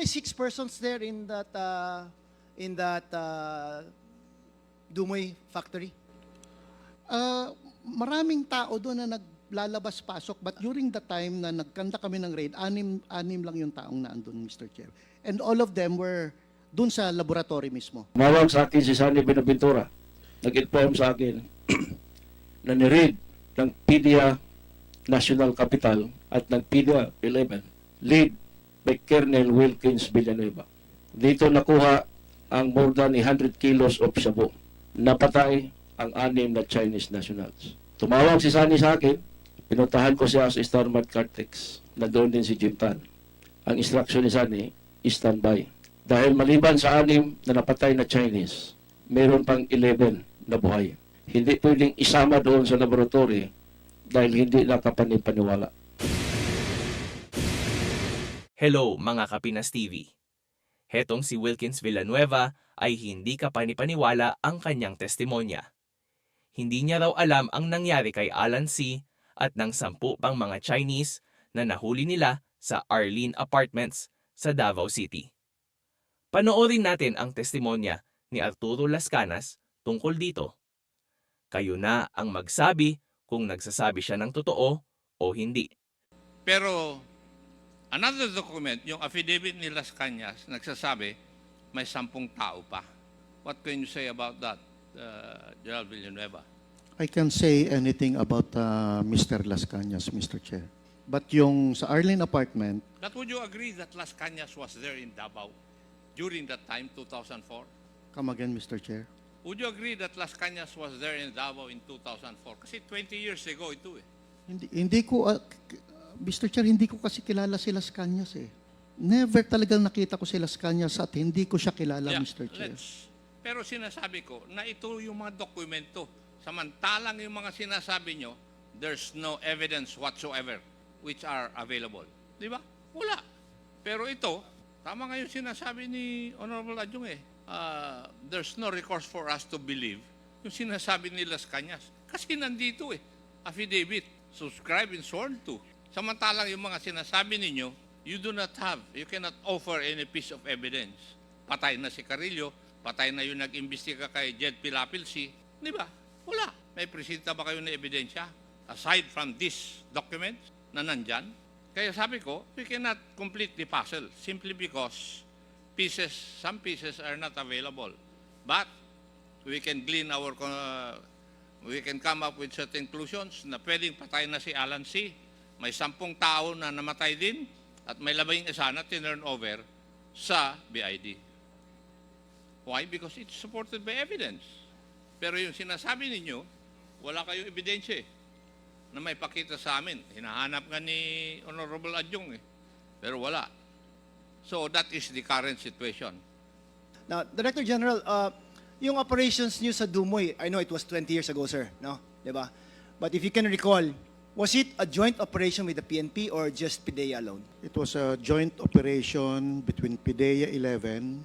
only six persons there in that uh, in that uh, Dumoy factory? Ah, maraming tao doon na naglalabas-pasok but during the time na nagkanta kami ng raid, anim, anim lang yung taong naandun, Mr. Chair. And all of them were doon sa laboratory mismo. Mawag sa akin si Sunny Binaventura. Nag-inform sa akin na ni-read ng PDEA National Capital at ng PDEA 11 lead by Colonel Wilkins Villanueva. Dito nakuha ang more than 100 kilos of shabu. Napatay ang anim na Chinese nationals. Tumawag si Sunny sa akin, pinuntahan ko siya sa Starmart Cartex na doon din si Jim Tan. Ang instruction ni Sunny, standby. Dahil maliban sa anim na napatay na Chinese, meron pang 11 na buhay. Hindi pwedeng isama doon sa laboratory dahil hindi nakapanipaniwala. Hello mga Kapinas TV. Hetong si Wilkins Villanueva ay hindi kapanipaniwala ang kanyang testimonya. Hindi niya raw alam ang nangyari kay Alan C. at ng sampu pang mga Chinese na nahuli nila sa Arlene Apartments sa Davao City. Panoorin natin ang testimonya ni Arturo Lascanas tungkol dito. Kayo na ang magsabi kung nagsasabi siya ng totoo o hindi. Pero another document, yung affidavit ni Las Cañas, nagsasabi may sampung tao pa. What can you say about that, uh, General Villanueva? I can say anything about uh, Mr. Las Cañas, Mr. Chair. But yung sa Arlene apartment, That would you agree that Las Cañas was there in Davao during that time, 2004? come again, Mr. Chair. Would you agree that Las Cañas was there in Davao in 2004? Kasi 20 years ago ito eh. Hindi, hindi ko, uh, Mr. Chair, hindi ko kasi kilala si Las Cañas eh. Never talagang nakita ko si Las Cañas at hindi ko siya kilala, Yeah, Mr. Chair. let's- Pero sinasabi ko na ito yung mga dokumento. Samantalang yung mga sinasabi nyo, there's no evidence whatsoever which are available. Di ba? Wala. Pero ito, tama nga yung sinasabi ni Honorable Adjung eh. ah, there's no recourse for us to believe yung sinasabi ni Las Cañas. Kasi nandito eh. Affidavit. Subscribe and sworn to. Samantalang yung mga sinasabi ninyo, you do not have, you cannot offer any piece of evidence. Patay na si Carillo, patay na yung nag-imbestiga kay Jed Pilapilsi. Di ba? Wala. May presenta ba kayo na ebidensya? Aside from these documents na nandyan? Kaya sabi ko, we cannot complete the puzzle simply because pieces, some pieces are not available. But we can glean our, uh, we can come up with certain conclusions na pwedeng patay na si Alan C. May sampung tao na namatay din at may labing isa na tinurn over sa BID. Why? Because it's supported by evidence. Pero yung sinasabi ninyo, wala kayong ebidensya eh, na may pakita sa amin. Hinahanap nga ni Honorable Adjong eh. Pero wala. So that is the current situation. Now, Director General, uh, yung operations niyo sa Dumoy, I know it was 20 years ago, sir, no? 'Di ba? But if you can recall, was it a joint operation with the PNP or just PDEA alone? It was a joint operation between PIDEA 11,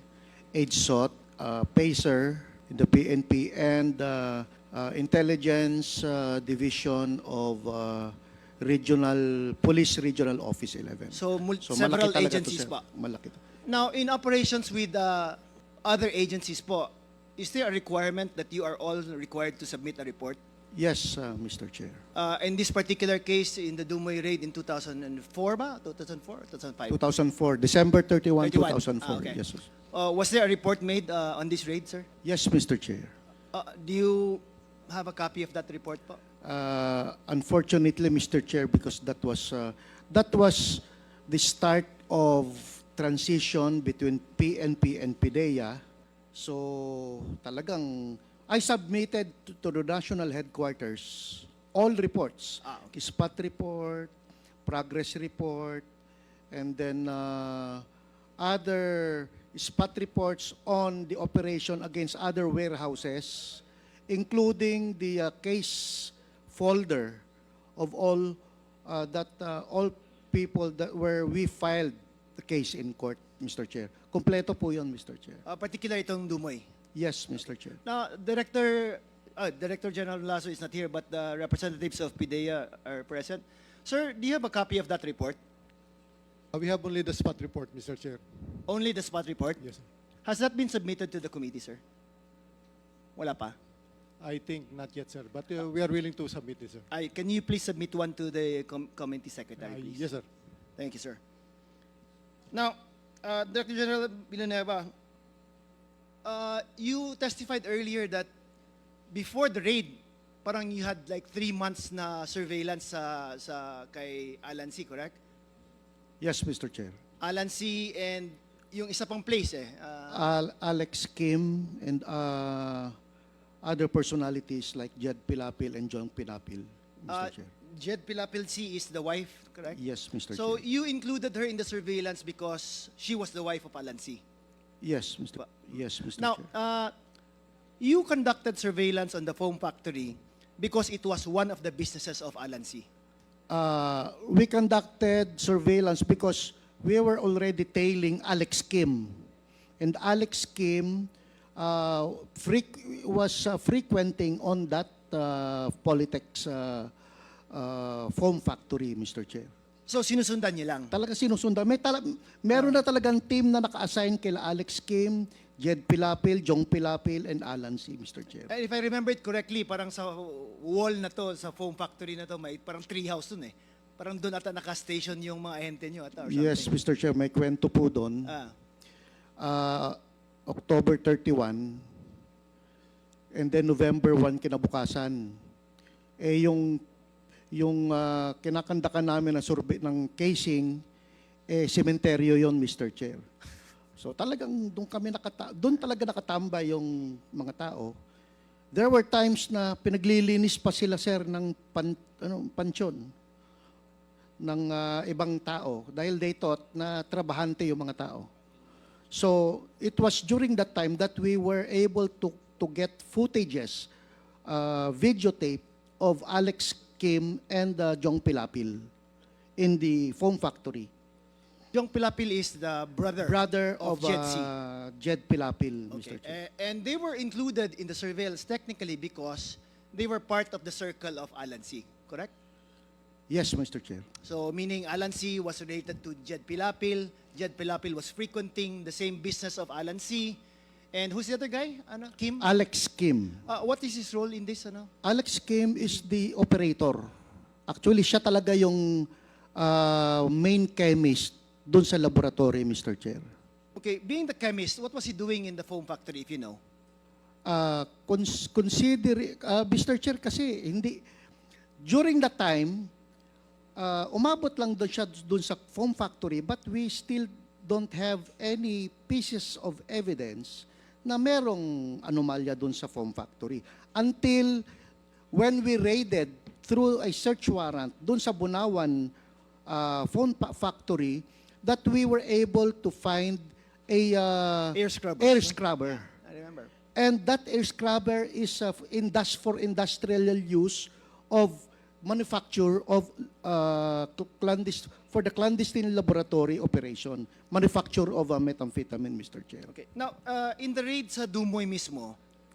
HSOT, uh, PACER, the PNP, and uh, uh, Intelligence uh, Division of uh, Regional Police Regional Office 11. So, mul- So, several malaki talaga to, agencies sir. pa. Malaki to. Now, in operations with uh, other agencies po, is there a requirement that you are all required to submit a report? Yes, uh, Mr. Chair. Uh, in this particular case, in the Dumoy raid in 2004 ba? 2004 or 2005? 2004, December 31, 31. 2004. Ah, okay. Yes, sir. Uh, was there a report made uh, on this raid, sir? yes, Mr. Chair. Uh, do you have a copy of that report po? Uh, unfortunately, Mr. Chair, because that was uh, that was the start of transition between PNP and PIDEA. So talagang I submitted to, to the national headquarters all reports, Ah, okay. spot report, progress report, and then uh, other spot reports on the operation against other warehouses, including the uh, case folder of all uh, that uh, all people that where we filed the case in court, Mr. Chair. Kompleto po 'yon, Mr. Chair. Uh, particular itong Dumoy. Yes, Mr. Chair. Now, Director, uh, Director General Lasso is not here, but the representatives of PIDEA are present. Sir, do you have a copy of that report? Uh, We have only the spot report, Mr. Chair. Only the spot report? Yes, sir. Has that been submitted to the committee, sir? Wala pa. I think not yet, sir. But uh, we are willing to submit this, sir. Ay, can you please submit one to the com- committee secretary, Uh, please? yes, sir. Thank you, sir. Now, uh, Director General Villanueva, uh, you testified earlier that before the raid, parang you had like three months na surveillance sa, sa kay Alan C., correct? Yes, Mr. Chair. Alan C. and yung isa pang place eh. uh, Al- Alex Kim and uh, other personalities like Jed Pilapil and John Pilapil, Mr. uh, Chair. Jed Pilapil C. is the wife, correct? Yes, Mr. So Chair. you included her in the surveillance because she was the wife of Alan C. Yes, Mr. Yes, Mr. Now, Chair. uh, you conducted surveillance on the foam factory because it was one of the businesses of Alan C. Uh, we conducted surveillance because we were already tailing Alex Kim. And Alex Kim uh, freq- was uh, frequenting on that uh, Polytech's uh, uh, foam factory, Mr. Chair. So sinusundan niyo lang. Talaga sinusundan. May tala- meron na talagang team na naka-assign kila Alex Kim, Jed Pilapil, Jong Pilapil, and Alan C., Mr. Chair. And if I remember it correctly, parang sa wall na to, sa foam factory na to, may parang tree house dun eh. Parang doon ata naka-station yung mga ahente nyo ata or something. Yes, Mr. Chair, may kwento po doon. Ah, uh, October 31 and then November 1 kinabukasan. Eh yung yung uh, kinakandakan namin na survey ng casing eh sementeryo yon Mr. Chair. So talagang doon kami nakata doon talaga nakatambay yung mga tao. There were times na pinaglilinis pa sila sir ng pan, ano, pansyon ng uh, ibang tao dahil they thought na trabahante yung mga tao. So it was during that time that we were able to, to get footages, uh, videotape of Alex Kim and uh, Jong Pilapil in the foam factory. yung Pilapil is the brother. Brother Of of, Jed C. uh, Jed Pilapil, Okay. Mr. Chair. Eh, and they were included in the surveillance technically because they were part of the circle of Alan C. Correct? Yes, Mr. Chair. So meaning Alan C was related to Jed Pilapil. Jed Pilapil was frequenting the same business of Alan C. And who's the other guy? Ano? Kim? Alex Kim. Uh, what is his role in this? Ano? Alex Kim is the operator. Actually, siya talaga yung uh, main chemist doon sa laboratory, Mr. Chair. Okay, being the chemist, what was he doing in the foam factory if you know? uh, cons- consider, uh, Mr. Chair, kasi hindi, during that time, uh, umabot lang doon siya doon sa foam factory, but we still don't have any pieces of evidence na merong anomalya doon sa foam factory. Until when we raided through a search warrant doon sa Bunawan uh, foam pa- factory, that we were able to find a uh, Air scrubber. air scrubber. I remember. And that air scrubber is uh, indus- for industrial use of manufacture of uh, clandest- for the clandestine laboratory operation, manufacture of uh, methamphetamine, Mr. Chair. Okay. Now, uh, in the raid sa Dumoy mismo,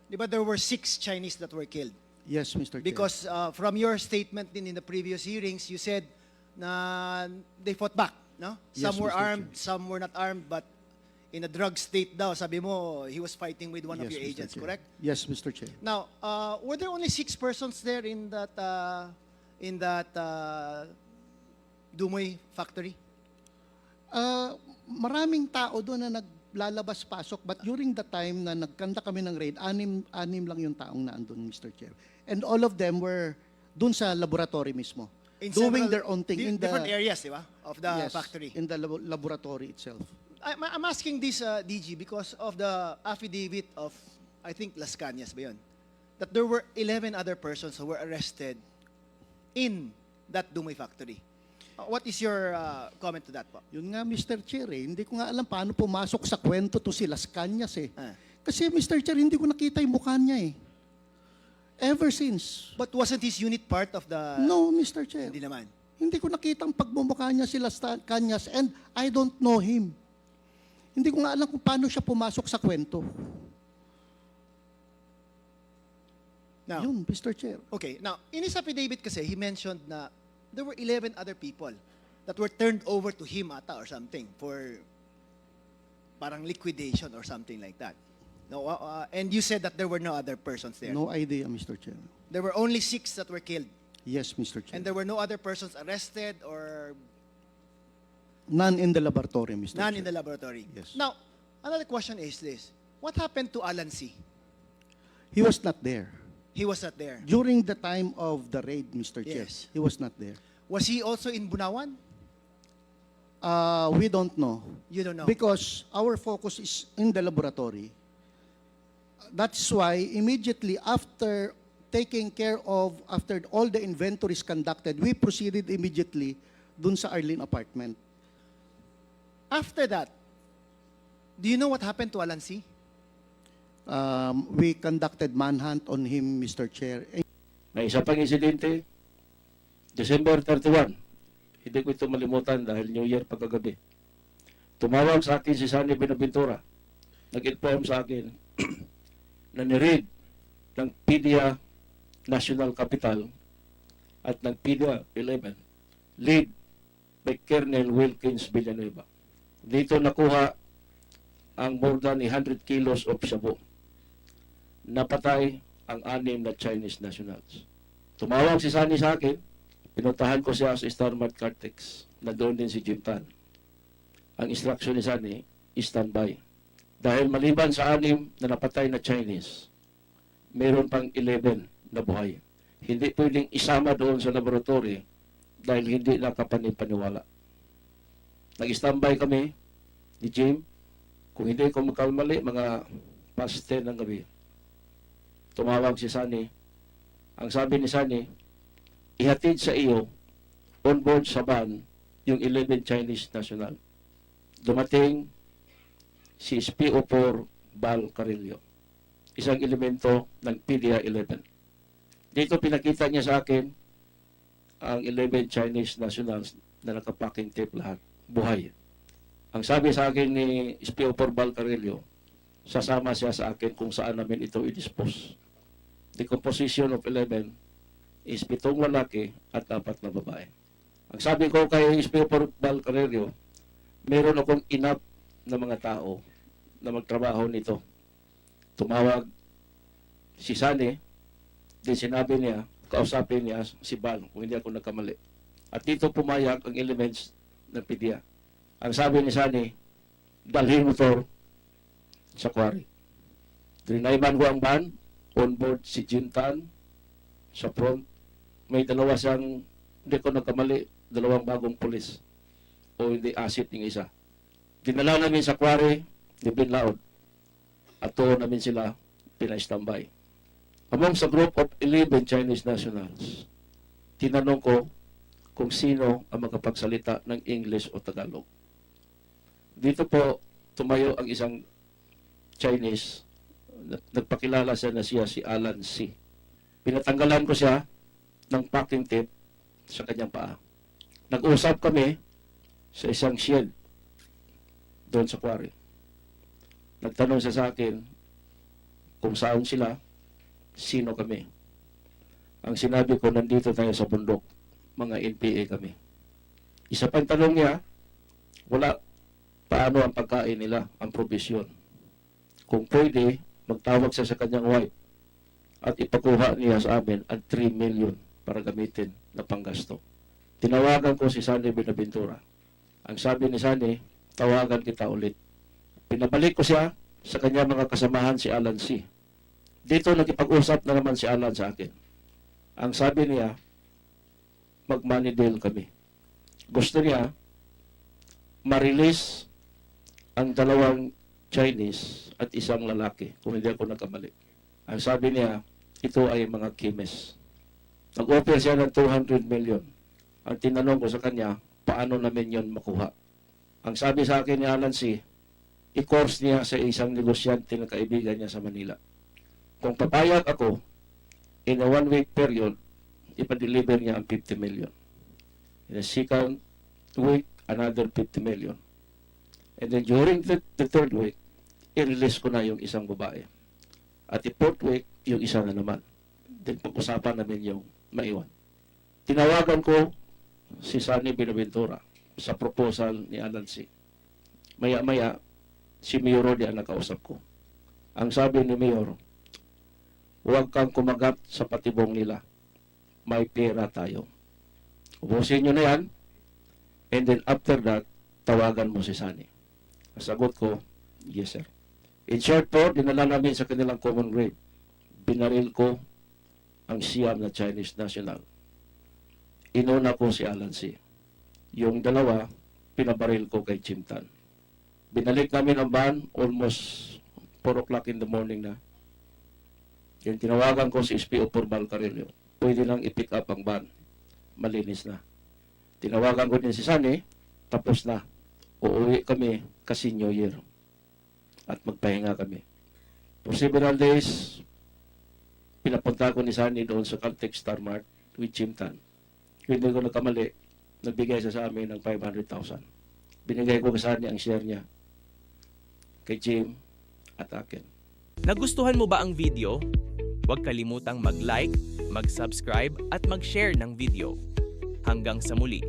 di ba there were six Chinese that were killed? Yes, Mr. Chair. Because uh, from your statement din in the previous hearings, you said na they fought back, no? Yes, Some were Mr. armed, some were not armed, but in a drug state daw, sabi mo, he was fighting with one of Yes, your Mr. agents, Chair. correct? Yes, Mr. Chair. Now, uh, were there only six persons there in that uh, in that uh, Dumoy factory? Uh, maraming tao doon na naglalabas-pasok, but during the time na nagkanta kami ng raid, anim, anim lang yung taong naandun, Mr. Chair. And all of them were doon sa laboratory mismo. In doing several their own thing di- in the different areas, di ba? Of the Yes, factory. in the labo- laboratory itself. I'm, I'm asking this, uh, DG, because of the affidavit of, I think, Las Cañas ba yun? That there were 11 other persons who were arrested in that Dumoy factory. Uh, what is your uh, comment to that po? Yun nga, Mr. Chair, eh. hindi ko nga alam paano pumasok sa kwento to si Las Cañas eh. Ah. Kasi Mr. Chair, hindi ko nakita yung mukha niya eh. Ever since. But wasn't his unit part of the... no, Mr. Chair. Hindi naman. Hindi ko nakita ang pagmumukha niya si Las Ta- Cañas and I don't know him. Hindi ko nga alam kung paano siya pumasok sa kwento. Now, Yun, Mr. Chair. okay. Now, in his affidavit kasi, he mentioned na there were 11 other people that were turned over to him ata or something for parang liquidation or something like that. No, uh, uh, and you said that there were no other persons there. No idea, Mr. Chair. There were only six that were killed, Yes, Mr. Chair. and there were no other persons arrested or None in the laboratory, Mr. Chair. None in the laboratory. Yes. Now, another question is this: What happened to Alan C? He was not there. He was not there. During the time of the raid, Mr. Chair, Yes. he was not there. Was he also in Bunawan? Uh, we don't know. You don't know. Because our focus is in the laboratory. That's why immediately after taking care of, after all the inventories conducted, we proceeded immediately dun sa Arlene apartment. After that, do you know what happened to Alan C? Um, we conducted manhunt on him, Mr. Chair. May isa pang insidente, December 31. Hindi ko ito malimutan dahil New Year pagkagabi. Tumawag sa akin si Sunny Benaventura. Nag-inform sa akin na ni-read ng PDEA National Capital at ng PDEA 11 lead by Colonel Wilkins Villanueva. Dito nakuha ang more than 100 kilos of shabu. Napatay ang anim na Chinese nationals. Tumawag si Sunny sa akin, pinuntahan ko siya sa Starmart Cartex, na doon din si Jim Tan. Ang instruction ni Sunny, standby. Dahil maliban sa anim na napatay na Chinese, meron pang 11 na buhay. Hindi pwedeng isama doon sa laboratory dahil hindi nakapanipaniwala. Nag-standby kami ni Jim. Kung hindi ko magkamali, mga past 10 ng gabi. Tumawag si Sunny. Ang sabi ni Sunny, ihatid sa iyo on board sa van yung 11 Chinese national. Dumating si SPO4 Bal Carillo, isang elemento ng PDA 11. Dito pinakita niya sa akin ang 11 Chinese nationals na nakapaking tape lahat, buhay. Ang sabi sa akin ni SPO4 Bal Carillo, sasama siya sa akin kung saan namin ito i-dispose. The composition of 11 is pitong lalaki at apat na babae. Ang sabi ko kay Speaker Bal Carrerio, meron akong enough na mga tao na magtrabaho nito. Tumawag si Sani, din sinabi niya, kausapin niya si Bal, kung hindi ako nagkamali. At dito pumayag ang elements ng PDEA. Ang sabi ni Sani, dalhin mo to sa quarry. Trinayman ko ang van, on board si Jintan sa front. May dalawa siyang, hindi ko nagkamali, dalawang bagong pulis. O hindi asset yung isa. Dinala namin sa quarry ni Bin Laod. At tuon namin sila pina-standby. Among sa group of 11 Chinese nationals, tinanong ko kung sino ang makapagsalita ng English o Tagalog. Dito po, tumayo ang isang Chinese nagpakilala siya na siya si Alan C. Pinatanggalan ko siya ng packing tape sa kanyang paa. Nag-usap kami sa isang shed doon sa quarry. Nagtanong siya sa akin kung saan sila, sino kami. Ang sinabi ko, nandito tayo sa bundok. Mga NPA kami. Isa pang tanong niya, wala paano ang pagkain nila, ang provision. Kung pwede, magtawag siya sa kanyang wife at ipakuha niya sa amin ang 3 million para gamitin na panggasto. Tinawagan ko si Sunny Benaventura. Ang sabi ni Sunny, tawagan kita ulit. Pinabalik ko siya sa kanyang mga kasamahan si Alan C. Dito nagkipag-usap na naman si Alan sa akin. Ang sabi niya, mag-money deal kami. Gusto niya ma-release ang dalawang Chinese at isang lalaki, kung hindi ako nagkamali. Ang sabi niya, ito ay mga chemist. Nag-offer siya ng 200 million. Ang tinanong ko sa kanya, paano namin yon makuha? Ang sabi sa akin ni Alan C., i-course niya sa isang negosyante na kaibigan niya sa Manila. Kung papayag ako, in a one-week period, ipa-deliver niya ang 50 million. In a second week, another 50 million. And then during the, the third week, i-release ko na yung isang babae. At the fourth week, yung isa na naman. Then pag-usapan namin yung maiwan. Tinawagan ko si Sunny Benaventura sa proposal ni Alan C. Maya-maya, si Mayor Rodi ang nakausap ko. Ang sabi ni Mayor, huwag kang kumagat sa patibong nila. May pera tayo. Ubusin nyo na yan. And then after that, tawagan mo si. Ang sagot ko, yes sir. In short po, dinala namin sa kanilang common grade. Binaril ko ang siyam na Chinese national. Inuna ko si Alan C. Yung dalawa, pinabaril ko kay Chimtan. Binalik namin ang van almost 4 o'clock in the morning na. Yung tinawagan ko si SPO Formal Carrillo. Pwede lang i-pick up ang van. Malinis na. Tinawagan ko din si Sunny. Tapos na. Uuwi kami kasi New Year. At magpahinga kami. For several days, pinapunta ko ni Sunny doon sa Caltex Star Mart with Chimtan. Kung hindi ko nagkamali, nagbigay siya sa amin ng 500,000. Binigay ko sa Sunny ang share niya kay Jim at akin. Nagustuhan mo ba ang video? Huwag kalimutang mag-like, mag-subscribe at mag-share ng video. Hanggang sa muli.